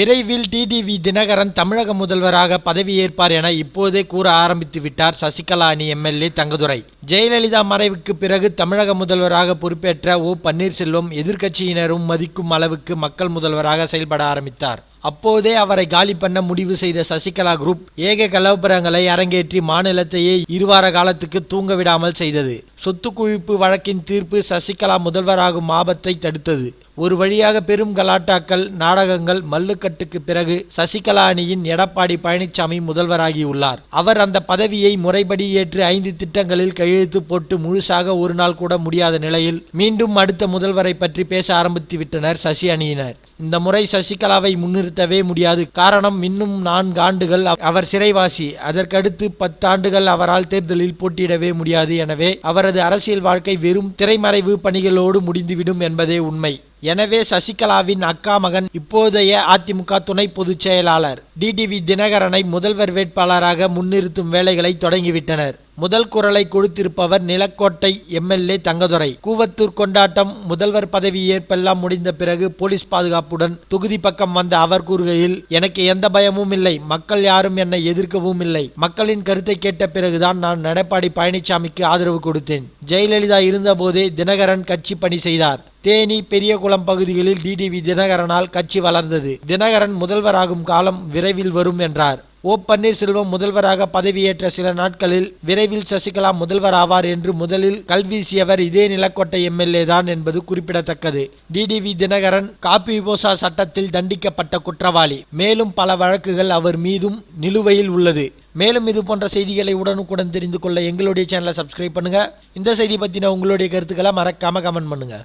விரைவில் டிடிவி தினகரன் தமிழக முதல்வராக பதவியேற்பார் என இப்போதே கூற ஆரம்பித்து விட்டார் சசிகலா அணி எம்எல்ஏ தங்கதுரை. ஜெயலலிதா மறைவுக்கு பிறகு தமிழக முதல்வராக பொறுப்பேற்ற ஓ பன்னீர்செல்வம் எதிர்க்கட்சியினரும் மதிக்கும் அளவுக்கு மக்கள் முதல்வராக செயல்பட ஆரம்பித்தார். அப்போதே அவரை காலி பண்ண முடிவு செய்த சசிகலா குரூப் ஏக கலவரங்களை அரங்கேற்றி மாநிலத்தையே இருவார காலத்துக்கு தூங்க விடாமல் செய்தது. சொத்து குவிப்பு வழக்கின் தீர்ப்பு சசிகலா முதல்வராகும் ஆபத்தை தடுத்தது. ஒரு வழியாக பெரும் கலாட்டாக்கள் நாடகங்கள் மல்லுக்கட்டுக்கு பிறகு சசிகலா அணியின் எடப்பாடி பழனிசாமி முதல்வராகியுள்ளார். அவர் அந்த பதவியை முறைப்படி ஏற்று ஐந்து திட்டங்களில் கையெழுத்து போட்டு முழுசாக ஒரு நாள் கூட முடியாத நிலையில் மீண்டும் அடுத்த முதல்வரை பற்றி பேச ஆரம்பித்து விட்டனர் சசி அணியினர். இந்த முறை சசிகலாவை முன்னிறுத்தவே முடியாது. காரணம் இன்னும் நான்கு ஆண்டுகள் அவர் சிறைவாசி. அதற்கடுத்து பத்தாண்டுகள் அவரால் தேர்தலில் போட்டியிடவே முடியாது. எனவே அவரது அரசியல் வாழ்க்கை வெறும் திரைமறைவு பணிகளோடு முடிந்துவிடும் என்பதே உண்மை. எனவே சசிகலாவின் அக்கா மகன் இப்போதைய அதிமுக துணை பொதுச் செயலாளர். டிடிவி தினகரனை முதல்வர் வேட்பாளராக முன்னிறுத்தும் வேலைகளை தொடங்கிவிட்டனர். முதல் குரலை கொடுத்திருப்பவர் நிலக்கோட்டை எம்எல்ஏ தங்கதுரை. கூவத்தூர் கொண்டாட்டம் முதல்வர் பதவி ஏற்பெல்லாம் முடிந்த பிறகு போலீஸ் பாதுகாப்புடன் தொகுதி பக்கம் வந்த அவர் கூறுகையில் எனக்கு எந்த பயமும் இல்லை. மக்கள் யாரும் என்னை எதிர்க்கவும் இல்லை. மக்களின் கருத்தை கேட்ட பிறகுதான் நான் எடப்பாடி பழனிசாமிக்கு ஆதரவு கொடுத்தேன். ஜெயலலிதா இருந்தபோதே தினகரன் கட்சி பணி செய்தார். தேனி பெரியகுளம் பகுதிகளில் டிடிவி தினகரனால் கட்சி வளர்ந்தது. தினகரன் முதல்வராகும் காலம் விரைவில் வரும் என்றார். ஓ பன்னீர்செல்வம் முதல்வராக பதவியேற்ற சில நாட்களில் விரைவில் சசிகலா முதல்வர் ஆவார் என்று முதலில் கல்வீசியவர் இதே நிலக்கோட்டை எம்எல்ஏ தான் என்பது குறிப்பிடத்தக்கது. டிடிவி தினகரன் காப்பி போசா சட்டத்தில் தண்டிக்கப்பட்ட குற்றவாளி. மேலும் பல வழக்குகள் அவர் மீதும் நிலுவையில் உள்ளது. மேலும் இது போன்ற செய்திகளை உடனுக்குடன் தெரிந்து கொள்ள எங்களுடைய சேனலை சப்ஸ்கிரைப் பண்ணுங்க. இந்த செய்தி பற்றின உங்களுடைய கருத்துக்களை மறக்காம கமெண்ட் பண்ணுங்க.